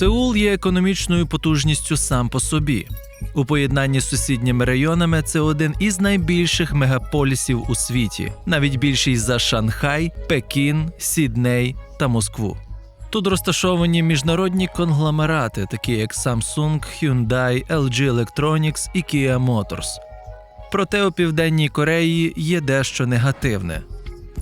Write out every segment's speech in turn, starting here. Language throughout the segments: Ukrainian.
Сеул є економічною потужністю сам по собі. У поєднанні з сусідніми районами це один із найбільших мегаполісів у світі, навіть більший за Шанхай, Пекін, Сідней та Москву. Тут розташовані міжнародні конгломерати, такі як Samsung, Hyundai, LG Electronics і Kia Motors. Проте у південній Кореї є дещо негативне.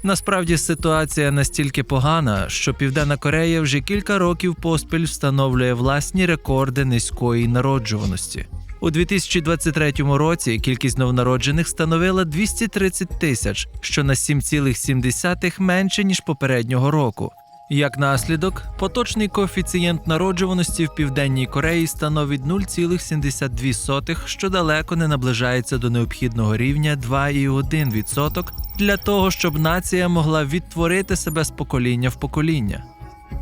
Насправді ситуація настільки погана, що Південна Корея вже кілька років поспіль встановлює власні рекорди низької народжуваності. У 2023 році кількість новонароджених становила 230 тисяч, що на 7,7 менше ніж попереднього року. Як наслідок, поточний коефіцієнт народжуваності в Південній Кореї становить 0,72, що далеко не наближається до необхідного рівня 2,1% для того, щоб нація могла відтворити себе з покоління в покоління.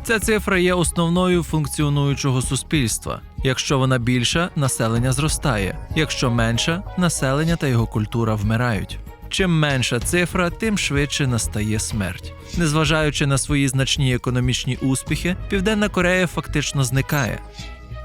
Ця цифра є основною функціонуючого суспільства. Якщо вона більша, населення зростає. Якщо менша, населення та його культура вмирають. Чим менша цифра, тим швидше настає смерть. Незважаючи на свої значні економічні успіхи, Південна Корея фактично зникає.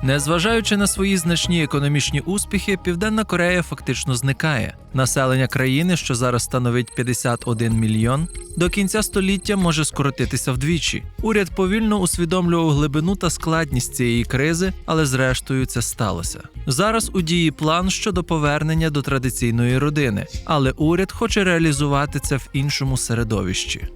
Незважаючи на свої значні економічні успіхи, Південна Корея фактично зникає. Населення країни, що зараз становить 51 мільйон, до кінця століття може скоротитися вдвічі. Уряд повільно усвідомлював глибину та складність цієї кризи, але зрештою це сталося. Зараз у дії план щодо повернення до традиційної родини, але уряд хоче реалізувати це в іншому середовищі.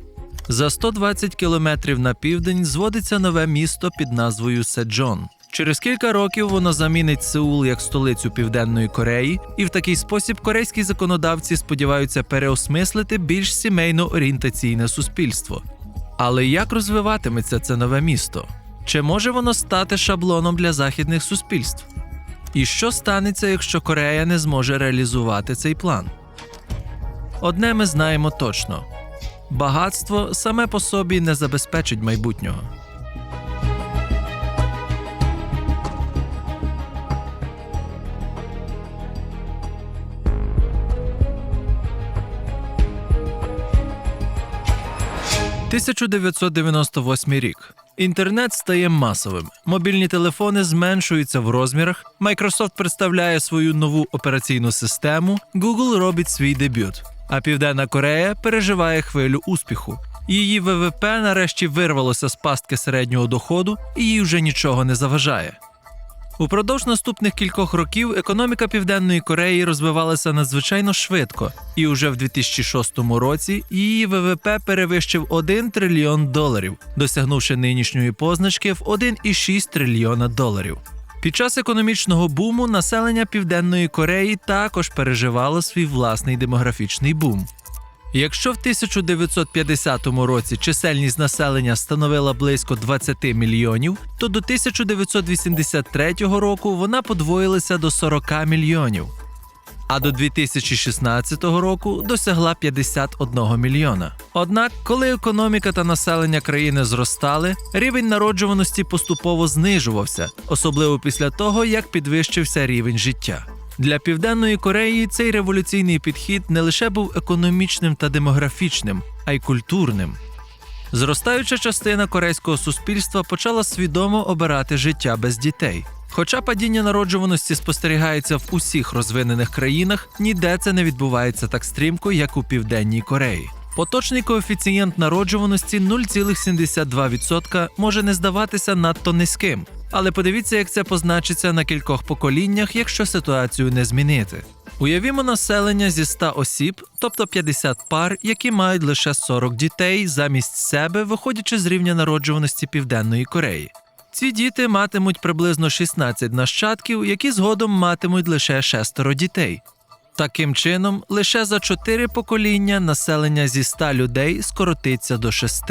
За 120 кілометрів на південь зводиться нове місто під назвою Седжон. Через кілька років воно замінить Сеул як столицю Південної Кореї, і в такий спосіб корейські законодавці сподіваються переосмислити більш сімейно орієнтаційне суспільство. Але як розвиватиметься це нове місто? Чи може воно стати шаблоном для західних суспільств? І що станеться, якщо Корея не зможе реалізувати цей план? Одне ми знаємо точно: багатство саме по собі не забезпечить майбутнього. – 1998 рік. Інтернет стає масовим. Мобільні телефони зменшуються в розмірах. Microsoft представляє свою нову операційну систему. Google робить свій дебют. А Південна Корея переживає хвилю успіху. Її ВВП нарешті вирвалося з пастки середнього доходу, і їй вже нічого не заважає. Упродовж наступних кількох років економіка Південної Кореї розвивалася надзвичайно швидко, і уже в 2006 році її ВВП перевищив 1 трильйон доларів, досягнувши нинішньої позначки в 1,6 трильйона доларів. Під час економічного буму населення Південної Кореї також переживало свій власний демографічний бум. Якщо в 1950 році чисельність населення становила близько 20 мільйонів, то до 1983 року вона подвоїлася до 40 мільйонів, а до 2016 року досягла 51 мільйона. Однак, коли економіка та населення країни зростали, рівень народжуваності поступово знижувався, особливо після того, як підвищився рівень життя. Для Південної Кореї цей революційний підхід не лише був економічним та демографічним, а й культурним. Зростаюча частина корейського суспільства почала свідомо обирати життя без дітей. Хоча падіння народжуваності спостерігається в усіх розвинених країнах, ніде це не відбувається так стрімко, як у Південній Кореї. Поточний коефіцієнт народжуваності 0,72% може не здаватися надто низьким, але подивіться, як це позначиться на кількох поколіннях, якщо ситуацію не змінити. Уявімо населення зі 100 осіб, тобто 50 пар, які мають лише 40 дітей замість себе, виходячи з рівня народжуваності Південної Кореї. Ці діти матимуть приблизно 16 нащадків, які згодом матимуть лише шестеро дітей. Таким чином, лише за 4 покоління населення зі 100 людей скоротиться до 6.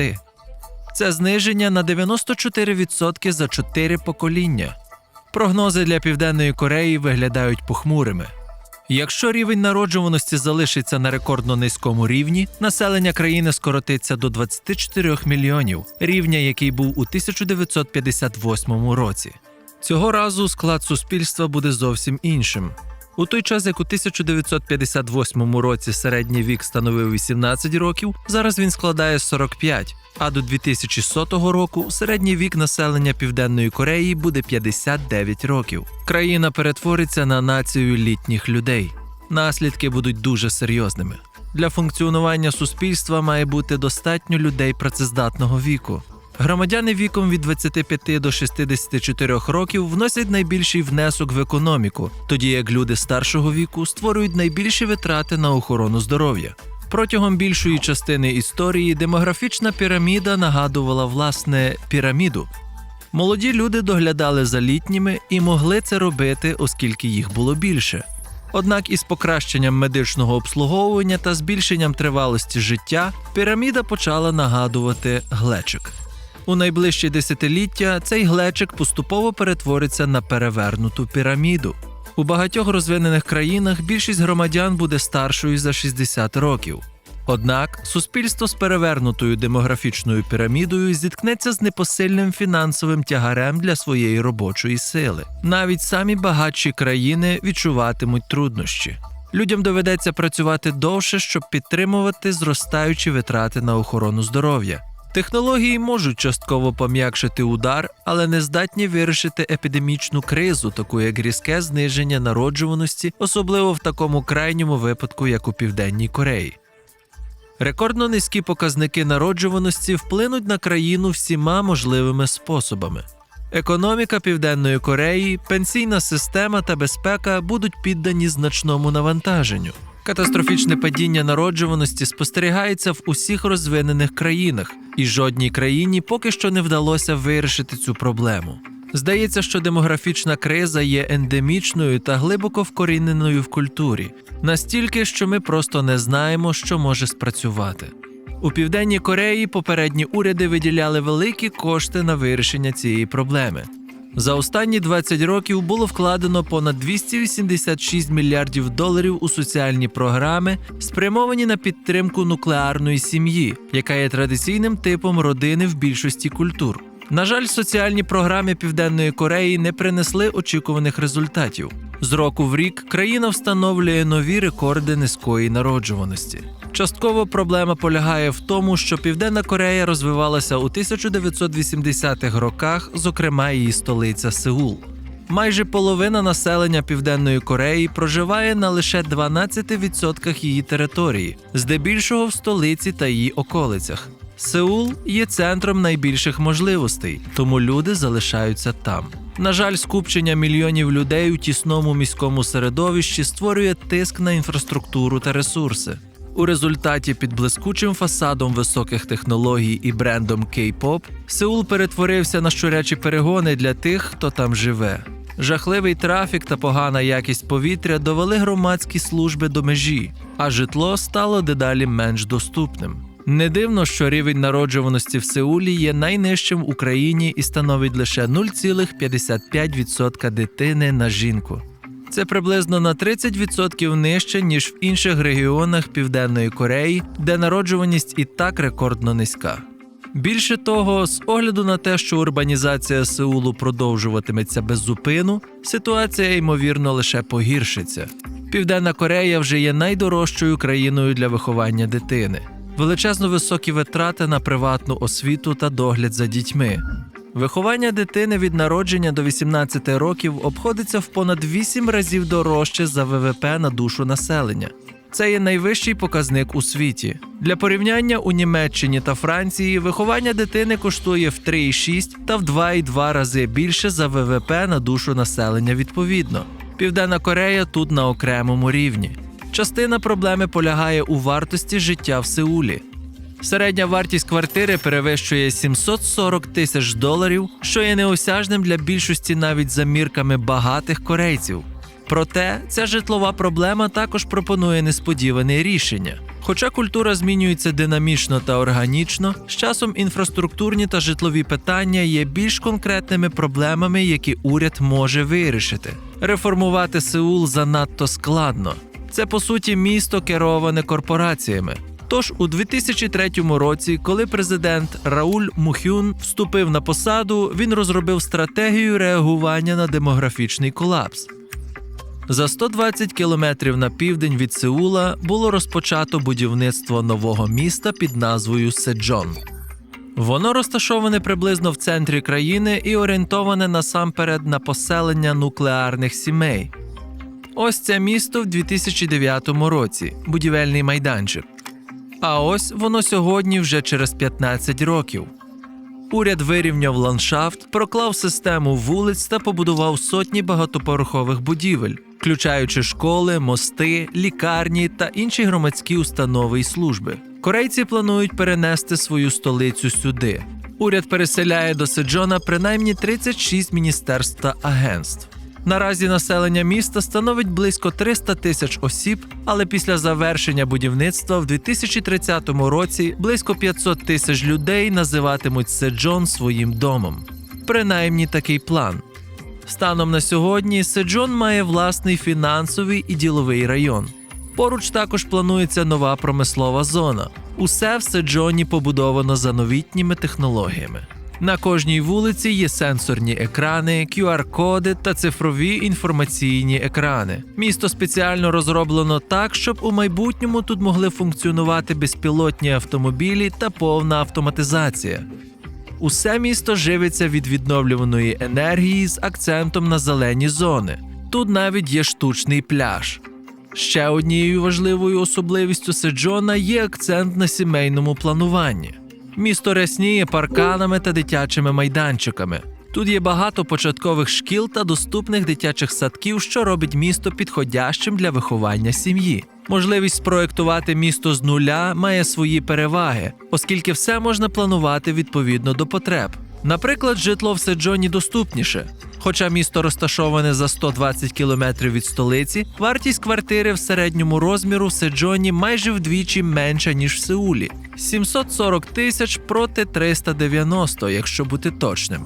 Це зниження на 94% за 4 покоління. Прогнози для Південної Кореї виглядають похмурими. Якщо рівень народжуваності залишиться на рекордно низькому рівні, населення країни скоротиться до 24 мільйонів, рівня, який був у 1958 році. Цього разу склад суспільства буде зовсім іншим. У той час, як у 1958 році середній вік становив 18 років, зараз він складає 45, а до 2100 року середній вік населення Південної Кореї буде 59 років. Країна перетвориться на націю літніх людей. Наслідки будуть дуже серйозними. Для функціонування суспільства має бути достатньо людей працездатного віку. Громадяни віком від 25 до 64 років вносять найбільший внесок в економіку, тоді як люди старшого віку створюють найбільші витрати на охорону здоров'я. Протягом більшої частини історії демографічна піраміда нагадувала власне піраміду. Молоді люди доглядали за літніми і могли це робити, оскільки їх було більше. Однак із покращенням медичного обслуговування та збільшенням тривалості життя піраміда почала нагадувати глечик. У найближчі десятиліття цей глечик поступово перетвориться на перевернуту піраміду. У багатьох розвинених країнах більшість громадян буде старшою за 60 років. Однак суспільство з перевернутою демографічною пірамідою зіткнеться з непосильним фінансовим тягарем для своєї робочої сили. Навіть самі багатші країни відчуватимуть труднощі. Людям доведеться працювати довше, щоб підтримувати зростаючі витрати на охорону здоров'я. Технології можуть частково пом'якшити удар, але не здатні вирішити епідемічну кризу, таку як різке зниження народжуваності, особливо в такому крайньому випадку, як у Південній Кореї. Рекордно низькі показники народжуваності вплинуть на країну всіма можливими способами. Економіка Південної Кореї, пенсійна система та безпека будуть піддані значному навантаженню. Катастрофічне падіння народжуваності спостерігається в усіх розвинених країнах, і жодній країні поки що не вдалося вирішити цю проблему. Здається, що демографічна криза є ендемічною та глибоко вкоріненою в культурі, настільки, що ми просто не знаємо, що може спрацювати. У південній Кореї попередні уряди виділяли великі кошти на вирішення цієї проблеми. За останні 20 років було вкладено понад 286 мільярдів доларів у соціальні програми, спрямовані на підтримку нуклеарної сім'ї, яка є традиційним типом родини в більшості культур. На жаль, соціальні програми Південної Кореї не принесли очікуваних результатів. З року в рік країна встановлює нові рекорди низької народжуваності. Частково проблема полягає в тому, що Південна Корея розвивалася у 1980-х роках, зокрема її столиця Сеул. Майже половина населення Південної Кореї проживає на лише 12% її території, здебільшого в столиці та її околицях. Сеул є центром найбільших можливостей, тому люди залишаються там. На жаль, скупчення мільйонів людей у тісному міському середовищі створює тиск на інфраструктуру та ресурси. У результаті під блискучим фасадом високих технологій і брендом K-pop Сеул перетворився на щурячі перегони для тих, хто там живе. Жахливий трафік та погана якість повітря довели громадські служби до межі, а житло стало дедалі менш доступним. Не дивно, що рівень народжуваності в Сеулі є найнижчим в Україні і становить лише 0,55% дитини на жінку. Це приблизно на 30% нижче, ніж в інших регіонах Південної Кореї, де народжуваність і так рекордно низька. Більше того, з огляду на те, що урбанізація Сеулу продовжуватиметься без зупину, ситуація ймовірно лише погіршиться. Південна Корея вже є найдорожчою країною для виховання дитини. Величезно високі витрати на приватну освіту та догляд за дітьми. Виховання дитини від народження до 18 років обходиться в понад 8 разів дорожче за ВВП на душу населення. Це є найвищий показник у світі. Для порівняння у Німеччині та Франції виховання дитини коштує в 3,6 та в 2,2 рази більше за ВВП на душу населення відповідно. Південна Корея тут на окремому рівні. Частина проблеми полягає у вартості життя в Сеулі. Середня вартість квартири перевищує 740 тисяч доларів, що є неосяжним для більшості навіть за мірками багатих корейців. Проте ця житлова проблема також пропонує несподіване рішення. Хоча культура змінюється динамічно та органічно, з часом інфраструктурні та житлові питання є більш конкретними проблемами, які уряд може вирішити. Реформувати Сеул занадто складно. Це по суті місто кероване корпораціями. Тож у 2003 році, коли президент Рауль Мухюн вступив на посаду, він розробив стратегію реагування на демографічний колапс. За 120 кілометрів на південь від Сеула було розпочато будівництво нового міста під назвою Седжон. Воно розташоване приблизно в центрі країни і орієнтоване насамперед на поселення нуклеарних сімей. Ось це місто в 2009 році, будівельний майданчик. А ось воно сьогодні вже через 15 років. Уряд вирівняв ландшафт, проклав систему вулиць та побудував сотні багатоповерхових будівель, включаючи школи, мости, лікарні та інші громадські установи і служби. Корейці планують перенести свою столицю сюди. Уряд переселяє до Седжона принаймні 36 міністерств та агентств. Наразі населення міста становить близько 300 тисяч осіб, але після завершення будівництва в 2030 році близько 500 тисяч людей називатимуть Седжон своїм домом. Принаймні такий план. Станом на сьогодні Седжон має власний фінансовий і діловий район. Поруч також планується нова промислова зона. Усе в Седжоні побудовано за новітніми технологіями. На кожній вулиці є сенсорні екрани, QR-коди та цифрові інформаційні екрани. Місто спеціально розроблено так, щоб у майбутньому тут могли функціонувати безпілотні автомобілі та повна автоматизація. Усе місто живиться від відновлюваної енергії з акцентом на зелені зони. Тут навіть є штучний пляж. Ще однією важливою особливістю Седжона є акцент на сімейному плануванні. Місто рясніє парканами та дитячими майданчиками. Тут є багато початкових шкіл та доступних дитячих садків, що робить місто підходящим для виховання сім'ї. Можливість спроектувати місто з нуля має свої переваги, оскільки все можна планувати відповідно до потреб. Наприклад, житло в Седжоні доступніше. Хоча місто розташоване за 120 кілометрів від столиці, вартість квартири в середньому розміру в Седжоні майже вдвічі менша, ніж в Сеулі 740 тисяч проти 390, якщо бути точним.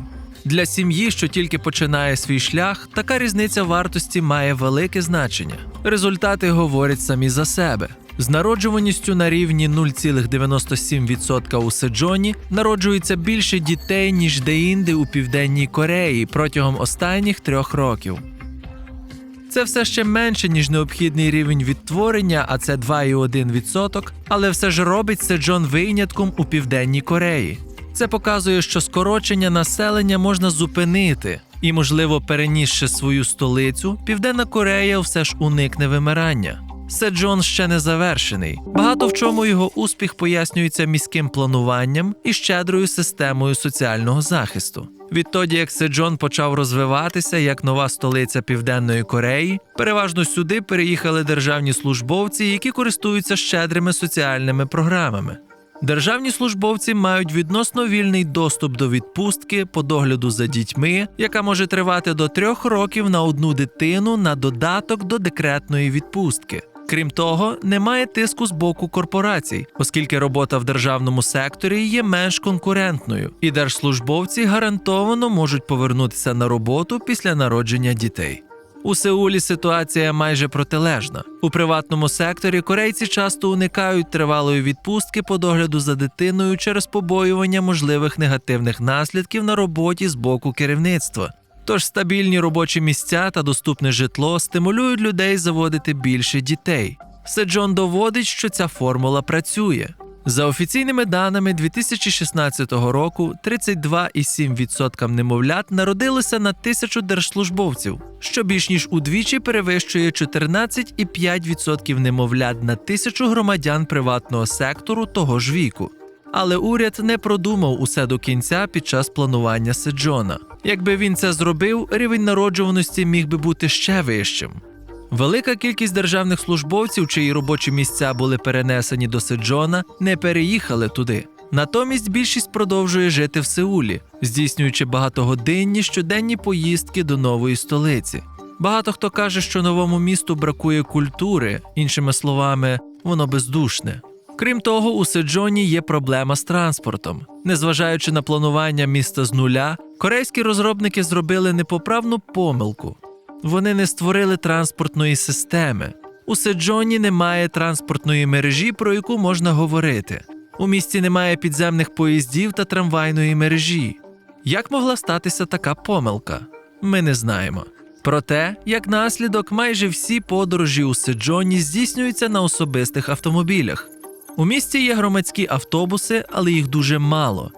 Для сім'ї, що тільки починає свій шлях, така різниця вартості має велике значення. Результати говорять самі за себе. З народжуваністю на рівні 0,97% у Седжоні народжується більше дітей, ніж деінде у Південній Кореї протягом останніх трьох років. Це все ще менше, ніж необхідний рівень відтворення, а це 2,1%, але все ж робить Седжон винятком у Південній Кореї. Це показує, що скорочення населення можна зупинити, і, можливо, перенісши свою столицю, Південна Корея все ж уникне вимирання. Седжон ще не завершений. Багато в чому його успіх пояснюється міським плануванням і щедрою системою соціального захисту. Відтоді, як Седжон почав розвиватися як нова столиця Південної Кореї, переважно сюди переїхали державні службовці, які користуються щедрими соціальними програмами. Державні службовці мають відносно вільний доступ до відпустки по догляду за дітьми, яка може тривати до трьох років на одну дитину на додаток до декретної відпустки. Крім того, немає тиску з боку корпорацій, оскільки робота в державному секторі є менш конкурентною, і держслужбовці гарантовано можуть повернутися на роботу після народження дітей. У Сеулі ситуація майже протилежна. У приватному секторі корейці часто уникають тривалої відпустки по догляду за дитиною через побоювання можливих негативних наслідків на роботі з боку керівництва. Тож стабільні робочі місця та доступне житло стимулюють людей заводити більше дітей. Седжон доводить, що ця формула працює. За офіційними даними 2016 року 32,7% немовлят народилося на тисячу держслужбовців, що більш ніж удвічі перевищує 14,5% немовлят на тисячу громадян приватного сектору того ж віку. Але уряд не продумав усе до кінця під час планування Седжона. Якби він це зробив, рівень народжуваності міг би бути ще вищим. Велика кількість державних службовців, чиї робочі місця були перенесені до Седжона, не переїхали туди. Натомість більшість продовжує жити в Сеулі, здійснюючи багатогодинні щоденні поїздки до нової столиці. Багато хто каже, що новому місту бракує культури, іншими словами, воно бездушне. Крім того, у Седжоні є проблема з транспортом. Незважаючи на планування міста з нуля, корейські розробники зробили непоправну помилку. Вони не створили транспортної системи. У Седжоні немає транспортної мережі, про яку можна говорити. У місті немає підземних поїздів та трамвайної мережі. Як могла статися така помилка? Ми не знаємо. Проте, як наслідок, майже всі подорожі у Сиджоні здійснюються на особистих автомобілях. У місті є громадські автобуси, але їх дуже мало.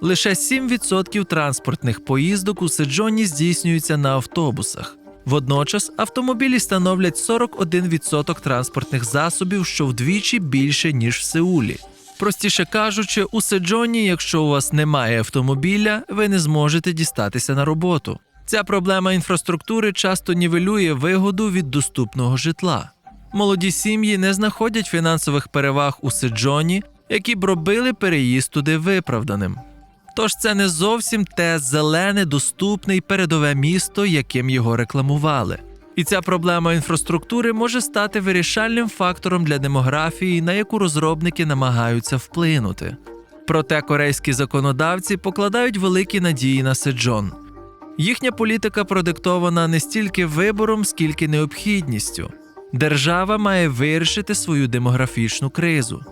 Лише 7% транспортних поїздок у Сиджоні здійснюються на автобусах. Водночас автомобілі становлять 41% транспортних засобів, що вдвічі більше ніж в Сеулі. Простіше кажучи, у Сиджоні, якщо у вас немає автомобіля, ви не зможете дістатися на роботу. Ця проблема інфраструктури часто нівелює вигоду від доступного житла. Молоді сім'ї не знаходять фінансових переваг у Сиджоні, які б робили переїзд туди виправданим. Тож це не зовсім те зелене, доступне й передове місто, яким його рекламували. І ця проблема інфраструктури може стати вирішальним фактором для демографії, на яку розробники намагаються вплинути. Проте корейські законодавці покладають великі надії на Сиджон. Їхня політика продиктована не стільки вибором, скільки необхідністю. Держава має вирішити свою демографічну кризу.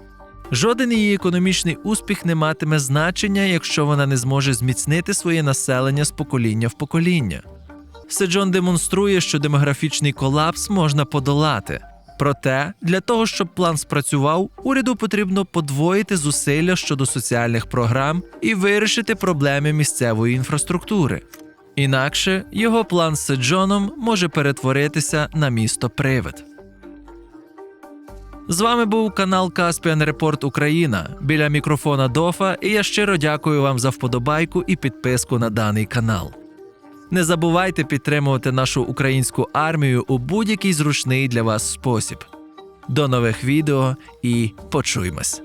Жоден її економічний успіх не матиме значення, якщо вона не зможе зміцнити своє населення з покоління в покоління. Сиджон демонструє, що демографічний колапс можна подолати. Проте, для того, щоб план спрацював, уряду потрібно подвоїти зусилля щодо соціальних програм і вирішити проблеми місцевої інфраструктури. Інакше його план з Сиджоном може перетворитися на місто Привид. З вами був канал Caspian Report Україна біля мікрофона Дофа, і я щиро дякую вам за вподобайку і підписку на даний канал. Не забувайте підтримувати нашу українську армію у будь-який зручний для вас спосіб. До нових відео і почуємось!